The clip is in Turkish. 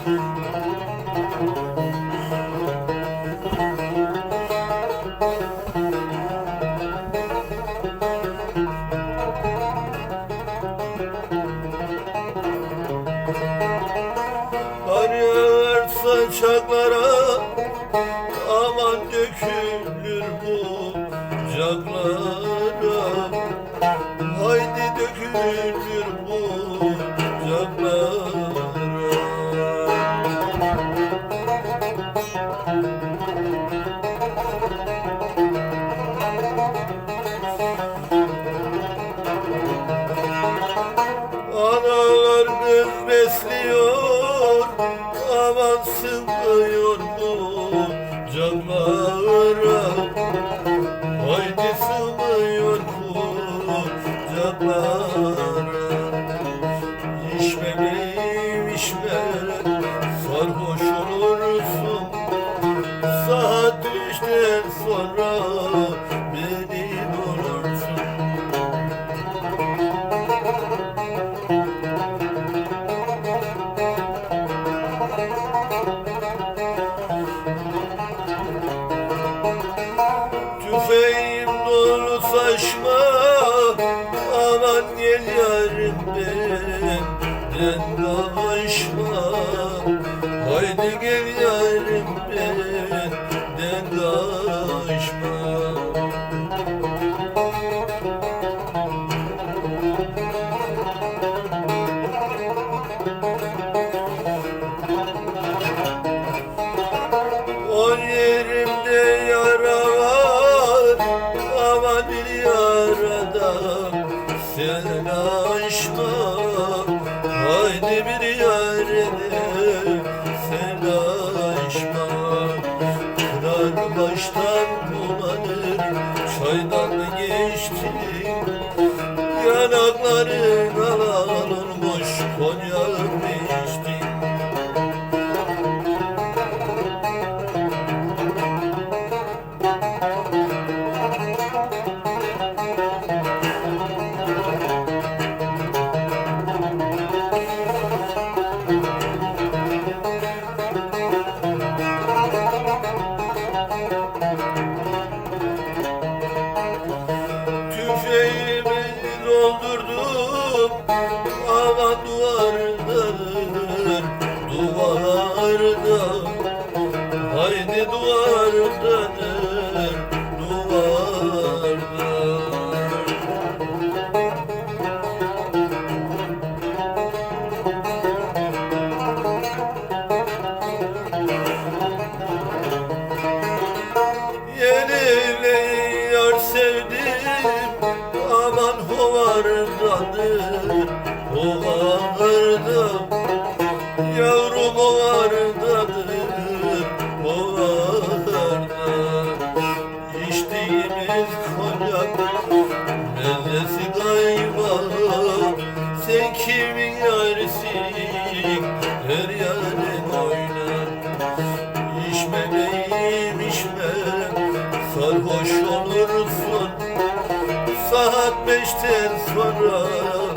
Arıyor saçaklara aman dökülür bu caklara. Haydi dökülür bu caklara. Analar kız besliyor Aman sığmıyor bu camlara Haydi sığmıyor bu camlara Aman gel yarim benden kaçma Haydi gel yarim aşma Haydi bir Yavrum hovardadır Hovarda İçtiğimiz konyak Mellesi gayba Sen kimin yarisin Her yarın oynar. İçme beyim içme Sarhoş olursun. Saat beşten sonra